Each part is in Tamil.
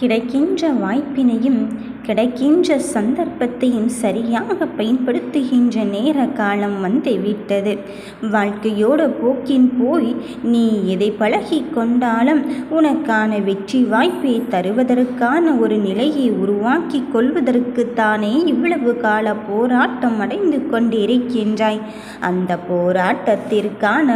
கிடைக்கின்ற வாய்ப்பினையும் கிடைக்கின்ற சந்தர்ப்பத்தையும் சரியாக பயன்படுத்துகின்ற நேர காலம் வந்து விட்டது. வாழ்க்கையோட போக்கின் போய் நீ எதை பழகி கொண்டாலும் உனக்கான வெற்றி வாய்ப்பை தருவதற்கான ஒரு நிலையை உருவாக்கி கொள்வதற்கு தானே இவ்வளவு கால போராட்டம் அடைந்து கொண்டிருக்கின்றாய். அந்த போராட்டத்திற்கான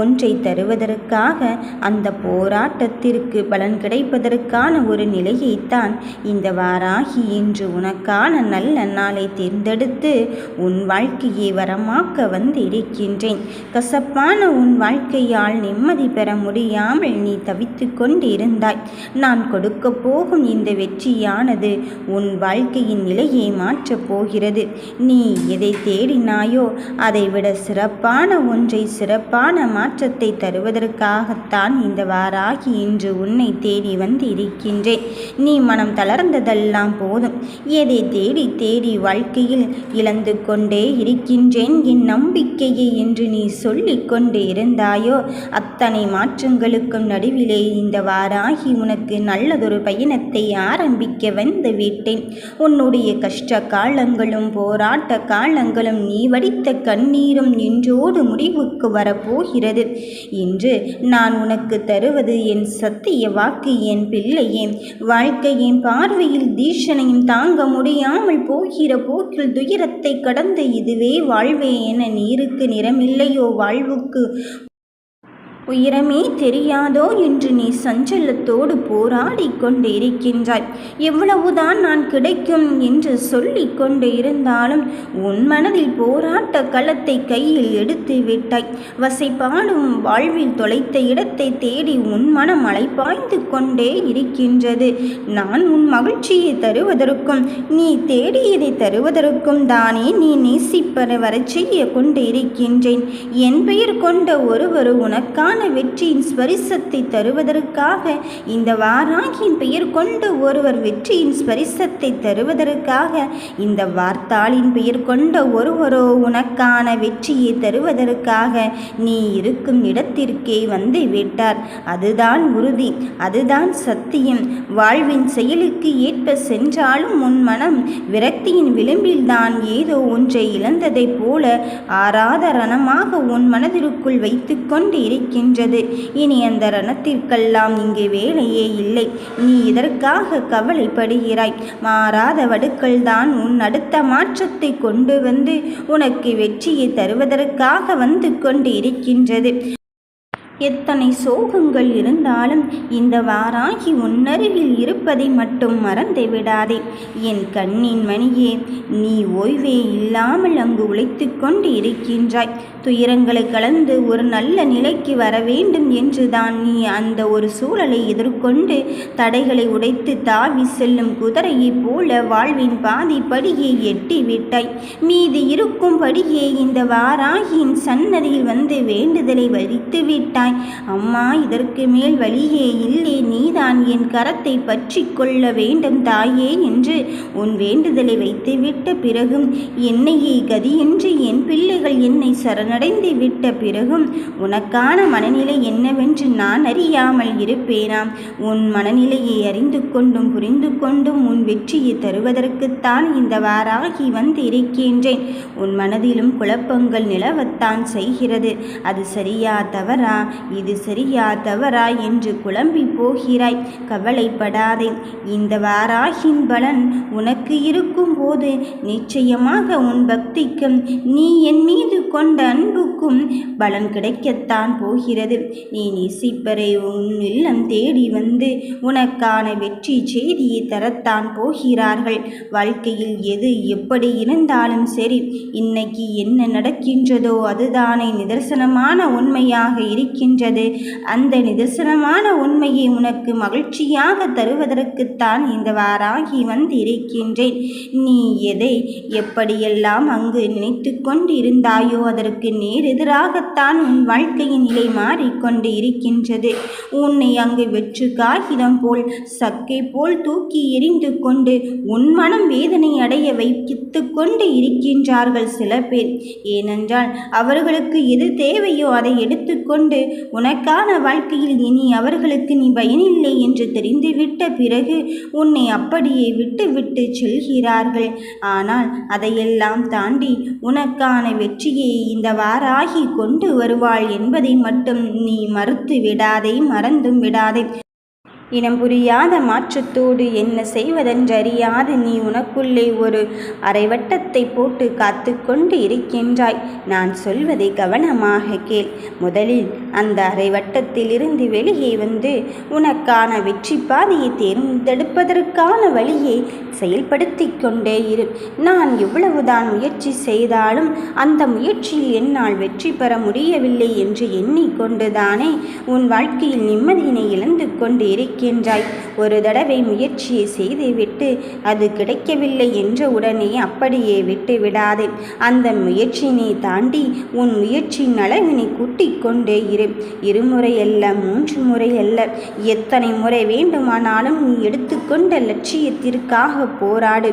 ஒன்றை தருவதற்காக அந்த போராட்டத்திற்கு பலன் கிடைப்பதற்கான ஒரு நிலையைத்தான் இந்த வாராகி இன்று உனக்கான நல்ல நாளை தேர்ந்தெடுத்து உன் வாழ்க்கையை வரமாக்க வந்து இருக்கின்றேன் கசப்பான உன் வாழ்க்கையால் நிம்மதி பெற முடியாமல் நீ தவித்து கொண்டிருந்தாய். நான் கொடுக்க போகும் இந்த வெற்றியானது உன் வாழ்க்கையின் நிலையை மாற்றப் போகிறது. நீ எதை தேடினாயோ அதைவிட சிறப்பான ஒன்றை சிறப்பான மாற்றத்தை தருவதற்காகத்தான் இந்த வாராகி இன்று உன்னை தேடி வந்து இருக்கின்றேன் நீ மனம் தளர்ந்ததெல்லாம் போதும். எதை தேடி தேடி வாழ்க்கையில் இழந்து கொண்டே இருக்கின்றேன்? என் நம்பிக்கையை என்று நீ சொல்லிக் கொண்டு இருந்தாயோ? அத்தனை மாற்றங்களுக்கும் நடுவிலே இந்த வாராகி உனக்கு நல்லதொரு பயணத்தை ஆரம்பிக்க வந்து விட்டேன். உன்னுடைய கஷ்ட காலங்களும் போராட்ட காலங்களும் நீ வடித்த கண்ணீரும் நின்றோடு முடிவுக்கு வரப்போகிறது. இன்று நான் உனக்கு தருவது என் சத்திய வாக்கு என் பிள்ளையே. வாழ்க்கையின் பார்வையில் தீஷனையும் தாங்க முடியாமல் போகிற போக்கில் துயரத்தை கடந்து இதுவே வாழ்வே என நீருக்கு நிறமில்லையோ வாழ்வுக்கு உயரமே தெரியாதோ என்று நீ சஞ்சலத்தோடு போராடி கொண்டு இருக்கின்றாய் எவ்வளவுதான் நான் கிடைக்கும் என்று சொல்லி கொண்டு இருந்தாலும் உன் மனதில் போராட்ட களத்தை கையில் எடுத்து விட்டாய். வசைப்பாடும் வாழ்வில் தொலைத்த இடத்தை தேடி உன் மனம் அலைப்பாய்ந்து கொண்டே இருக்கின்றது. நான் உன் மகிழ்ச்சியை தருவதற்கும் நீ தேடியதை தருவதற்கும் தானே நீ நேசிப்பற வரச் செய்ய கொண்டு இருக்கின்றேன் என் பெயர் கொண்ட ஒருவர் உனக்கான வெற்றியின் ஸ்பரிசத்தை தருவதற்காக இந்த வாராகியின் பெயர் கொண்டு ஒருவர் வெற்றியின் ஸ்பரிசத்தை தருவதற்காக இந்த வார்த்தாளின் பெயர் கொண்ட ஒருவரோ உனக்கான வெற்றியை தருவதற்காக நீ இருக்கும் இடத்திற்கே வந்து விட்டார். அதுதான் உறுதி அதுதான் சத்தியம். வாழ்வின் செயலுக்கு ஏற்ப சென்றாலும் உன் மனம் விரக்தியின் விளிம்பில்தான் ஏதோ ஒன்றை இழந்ததைப் போல ஆராதரணமாக உன் மனதிற்குள் வைத்து கொண்டு இருக்கின்றது இனி அந்த ரணத்திற்கெல்லாம் இங்கே வேலையே இல்லை. நீ இதற்காக கவலைப்படுகிறாய். மாறாத வடுக்கள்தான் உன் அடுத்த மாற்றத்தை கொண்டு வந்து உனக்கு வெற்றியை தருவதற்காக வந்து கொண்டு இருக்கின்றது எத்தனை சோகங்கள் இருந்தாலும் இந்த வாராகி உன்னருகில் இருப்பதை மட்டும் மறந்து விடாதே. என் கண்ணின் மணியே நீ ஓய்வே இல்லாமல் அங்கு உழைத்து கொண்டு இருக்கின்றாய். துயரங்களை கலந்து ஒரு நல்ல நிலைக்கு வர வேண்டும் என்றுதான் நீ அந்த ஒரு சூழலை எதிர்கொண்டு தடைகளை உடைத்து தாவி செல்லும் குதிரையைப் போல வாழ்வின் பாதி படியை எட்டி விட்டாய். மீது இருக்கும் படியே இந்த வாராகியின் சன்னதியில் வந்து வேண்டுதலை வலித்து விட்டாய். அம்மா இதற்கு மேல் வழியே இல்லை. நீதான் என் கரத்தை பற்றி கொள்ள வேண்டும் தாயே என்று உன் வேண்டுதலை வைத்துவிட்ட பிறகும் என்னையே கதியின்றி என் பிள்ளைகள் என்னை சரணடைந்து விட்ட பிறகும் உனக்கான மனநிலை என்னவென்று நான் அறியாமல் இருப்பேனாம். உன் மனநிலையை அறிந்து கொண்டும் புரிந்து கொண்டும் உன் வெற்றியை தருவதற்குத்தான் இந்த வாராகி வந்து இருக்கின்றேன். உன் மனதிலும் குழப்பங்கள் நிலவத்தான் செய்கிறது. அது சரியா தவறா? இது சரியா தவறா என்று குழம்பி போகிறாய். கவலைப்படாதே. இந்த வாராகின் பலன் உனக்கு இருக்கும்போது நிச்சயமாக உன் பக்திக்கும் நீ என் மீது கொண்ட அன்பு உனக்கும் பலம் கிடைக்கத்தான் போகிறது. நீ நேசிப்பரை உன் இல்லம் தேடி வந்து உனக்கான வெற்றி செய்தியை தரத்தான் போகிறார்கள். வாழ்க்கையில் எது எப்படி இருந்தாலும் சரி இன்னைக்கு என்ன நடக்கின்றதோ அதுதானே நிதர்சனமான உண்மையாக இருக்கின்றது. அந்த நிதர்சனமான உண்மையை உனக்கு மகிழ்ச்சியாக தருவதற்குத்தான் இந்த வாராகி வந்து இருக்கின்றேன் நீ எதை எப்படியெல்லாம் அங்கு நினைத்து கொண்டிருந்தாயோ அதற்கு நேர் எதிராகத்தான் உன் வாழ்க்கையின் நிலை மாறிக்கொண்டு இருக்கின்றது. உன்னை அங்கு வெற்று காகிதம் போல் சக்கை போல் தூக்கி எறிந்து கொண்டு உன் மனம் வேதனை அடைய வைத்து கொண்டு இருக்கின்றார்கள் சில பேர். ஏனென்றால் அவர்களுக்கு எது தேவையோ அதை எடுத்துக்கொண்டு உனக்கான வாழ்க்கையில் இனி அவர்களுக்கு நீ பயனில்லை என்று தெரிந்துவிட்ட பிறகு உன்னை அப்படியே விட்டு விட்டு செல்கிறார்கள். ஆனால் அதையெல்லாம் தாண்டி உனக்கான வெற்றியை இந்த ஆகி கொண்டு வருவாள் என்பதை மட்டும் நீ மறுத்து விடாதே மறந்தும் விடாதே. இனம் புரியாத மாற்றத்தோடு என்ன செய்வதென்றறியாது நீ உனக்குள்ளே ஒரு அரைவட்டத்தை போட்டு காத்து கொண்டு இருக்கின்றாய். நான் சொல்வதை கவனமாக கேள். முதலில் அந்த அரைவட்டத்திலிருந்து வெளியே வந்து உனக்கான வெற்றி பாதையை தேர்ந்தெடுப்பதற்கான வழியை செயல்படுத்தி கொண்டே இரு. நான் எவ்வளவுதான் முயற்சி செய்தாலும் அந்த முயற்சியில் என்னால் வெற்றி பெற முடியவில்லை என்று எண்ணிக்கொண்டுதானே உன் வாழ்க்கையில் நிம்மதியினை இழந்து கொண்டு இருக்கின்றாய். ஒரு தடவை முயற்சியை செய்துவிட்டு அது கிடைக்கவில்லை என்ற உடனே அப்படியே விட்டு விடாதே அந்த முயற்சியினை தாண்டி உன் முயற்சியின் அளவினை கூட்டிக் கொண்டே இரு. இருமுறை அல்ல மூன்று முறை அல்ல. எத்தனை முறை வேண்டுமானாலும் நீ எடுத்துக்கொண்ட லட்சியத்திற்காக போராடு.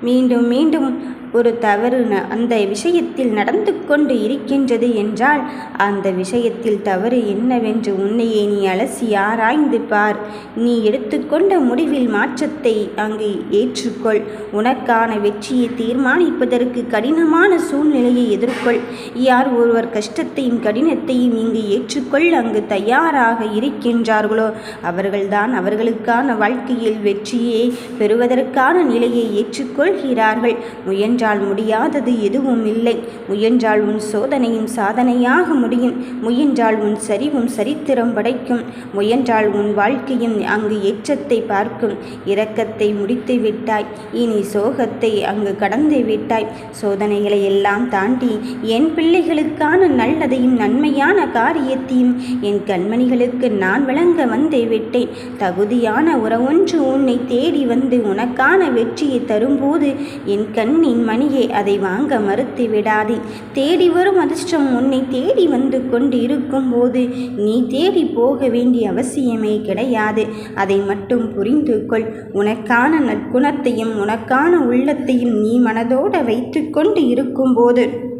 மீண்டும் மீண்டும் ஒரு தவறு ந அந்த விஷயத்தில் நடந்து கொண்டு இருக்கின்றது என்றால் அந்த விஷயத்தில் தவறு என்னவென்று உன்னையே நீ அலசி ஆராய்ந்து பார். நீ எடுத்துக்கொண்ட முடிவில் மாற்றத்தை அங்கு ஏற்றுக்கொள். உனக்கான வெற்றியை தீர்மானிப்பதற்கு கடினமான சூழ்நிலையை எதிர்கொள். யார் ஒருவர் கஷ்டத்தையும் கடினத்தையும் இங்கு ஏற்றுக்கொள் அங்கு தயாராக இருக்கின்றார்களோ அவர்கள்தான் அவர்களுக்கான வாழ்க்கையில் வெற்றியை பெறுவதற்கான நிலையை ஏற்றுக்கொள்கிறார்கள். முயன்ற முயன்றால் முடியாதது எதுவும் இல்லை. முயன்றால் உன் சோதனையும் சாதனையாக முடியும். முயன்றால் உன் சரிவும் சரித்திரம் படைக்கும். முயன்றால் உன் வாழ்க்கையும் அங்கு ஏற்றத்தை பார்க்கும். இரக்கத்தை முடித்து விட்டாய். இனி சோகத்தை அங்கு கடந்து விட்டாய். சோதனைகளை எல்லாம் தாண்டி என் பிள்ளைகளுக்கான நல்லதையும் நன்மையான காரியத்தையும் என் கண்மணிகளுக்கு நான் வழங்க வந்து விட்டேன். தகுதியான உறவொன்று உன்னை தேடி வந்து உனக்கான வெற்றியை தரும்போது என் கண்ணின் மணியே அதை வாங்க மறுத்து விடாதே. தேடி வரும் அதிர்ஷ்டம் உன்னை தேடி வந்து கொண்டு இருக்கும்போது நீ தேடி போக வேண்டிய அவசியமே கிடையாது. அதை மட்டும் புரிந்து கொள். உனக்கான நற்குணத்தையும் உனக்கான உள்ளத்தையும் நீ மனதோடு வைத்து கொண்டு இருக்கும்போது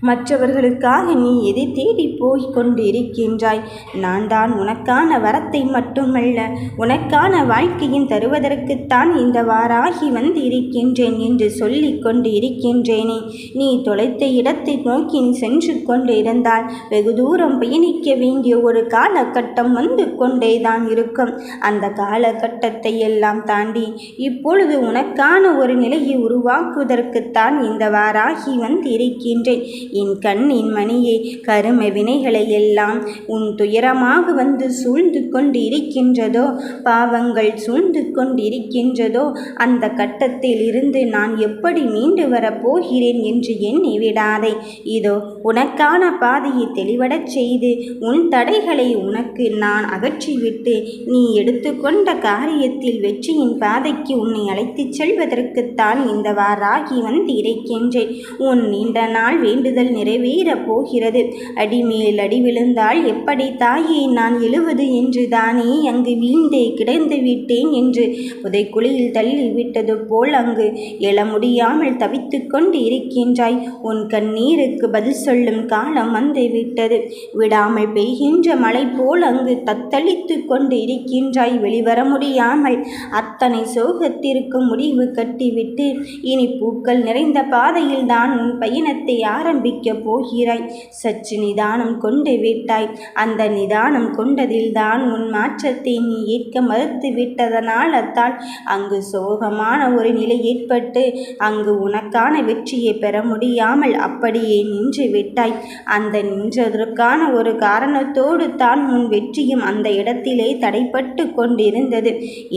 மற்றவர்களுக்காக நீ எதை தேடி போய் கொண்டிருக்கின்றாய்? நான் தான் உனக்கான வரத்தை மட்டுமல்ல உனக்கான வாழ்க்கையும் தருவதற்குத்தான் இந்த வாராகி வந்து இருக்கின்றேன் என்று சொல்லி கொண்டு இருக்கின்றேனே நீ தொலைத்த இடத்தை நோக்கி சென்று கொண்டு இருந்தால் வெகு தூரம் பயணிக்க வேண்டிய ஒரு காலகட்டம் வந்து கொண்டே தான் இருக்கும். அந்த காலகட்டத்தை எல்லாம் தாண்டி இப்பொழுது உனக்கான ஒரு நிலையை உருவாக்குவதற்குத்தான் இந்த வாராகி வந்து இருக்கின்றேன் என் கண்ணின் மணியே கரும வினைகளை எல்லாம் உன் துயரமாக வந்து சூழ்ந்து கொண்டு இருக்கின்றதோ பாவங்கள் சூழ்ந்து கொண்டிருக்கின்றதோ அந்த கட்டத்தில் இருந்து நான் எப்படி மீண்டு வரப் போகிறேன் என்று எண்ணி விடாதே. இதோ உனக்கான பாதையை தெளிவடச் செய்து உன் தடைகளை உனக்கு நான் அகற்றிவிட்டு நீ எடுத்துக்கொண்ட காரியத்தில் வெற்றியின் பாதைக்கு உன்னை அழைத்துச் செல்வதற்குத்தான் இந்த வாராகி வந்து இருக்கின்றேன். உன் நீண்ட நாள் வேண்டுதல் வேண்டுதல் நிறைவேறப் போகிறது. அடிமேல் அடி விழுந்தால் எப்படி தாயை நான் எழுவது என்று தானே அங்கு வீழ்ந்தே கிடந்து விட்டேன் என்று புதைக்குழியில் தள்ளிவிட்டது போல் அங்கு எழ முடியாமல் தவித்து கொண்டு இருக்கின்றாய். உன் கண்ணீருக்கு பதில் சொல்லும் காலம் வந்து விட்டது. விடாமல் பெய்கின்ற மழை போல் அங்கு தத்தளித்து கொண்டு இருக்கின்றாய். வெளிவர முடியாமல் அத்தனை சோகத்திற்கு முடிவு கட்டிவிட்டு இனி பூக்கள் நிறைந்த பாதையில் தான் உன் பயணத்தை ஆரம்பி ஆரம்பிக்கப் போகிறாய். சற்று நிதானம் கொண்டு விட்டாய். அந்த நிதானம் கொண்டதில்தான் உன் மாற்றத்தை நீ ஏற்க மறுத்து விட்டதனால் அத்தான் அங்கு சோகமான ஒரு நிலை ஏற்பட்டு அங்கு உனக்கான வெற்றியை பெற முடியாமல் அப்படியே நின்று விட்டாய். அந்த நின்றதற்கான ஒரு காரணத்தோடு தான் உன் வெற்றியும் அந்த இடத்திலே தடைப்பட்டு கொண்டிருந்தது.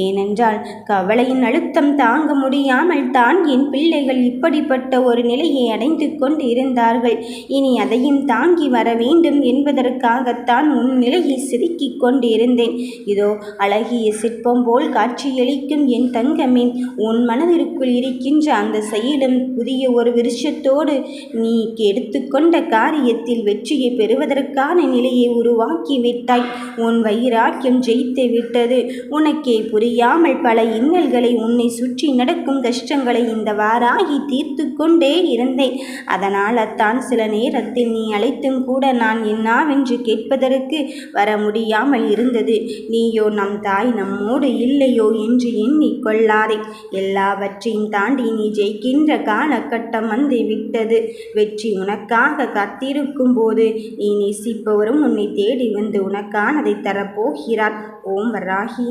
ஏனென்றால் கவலையின் அழுத்தம் தாங்க முடியாமல் தான் என் பிள்ளைகள் இப்படிப்பட்ட ஒரு நிலையை அடைந்து கொண்டு இருந்தார்கள் விட்டார்கள் இனி அதையும் தாங்கி வர வேண்டும் என்பதற்காகத்தான் உன் நிலையை சிரிக்கிக் கொண்டிருந்தேன். இதோ அழகிய சிற்பம் போல் காட்சியளிக்கும் என் தங்கமே உன் மனதிற்குள் இருக்கின்ற அந்த செயலும் புதிய ஒரு விருஷத்தோடு நீ எடுத்துக்கொண்ட காரியத்தில் வெற்றியை பெறுவதற்கான நிலையை உருவாக்கி விட்டாய். உன் வைராக்கியம் ஜெயித்து விட்டது. உனக்கே புரியாமல் பல இன்னல்களை உன்னை சுற்றி நடக்கும் கஷ்டங்களை இந்த வாராகி தீர்த்து கொண்டே இருந்தேன். அதனால் தான் சில நேரத்தில் நீ அழைத்தும் கூட நான் என்னாவென்று கேட்பதற்கு வர முடியாமல் இருந்தது. நீயோ நம் தாய் நம்மோடு இல்லையோ என்று எண்ணிக்கொள்ளாதே எல்லாவற்றையும் தாண்டி நீ ஜெயிக்கின்ற காலகட்டம் வந்து விட்டது. வெற்றி உனக்காக காத்திருக்கும் போது நீ நேசிப்பவரும் உன்னை தேடி வந்து உனக்கானதை தரப்போகிறார். ஓம் வராகி.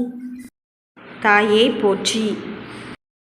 தாயே போற்றி.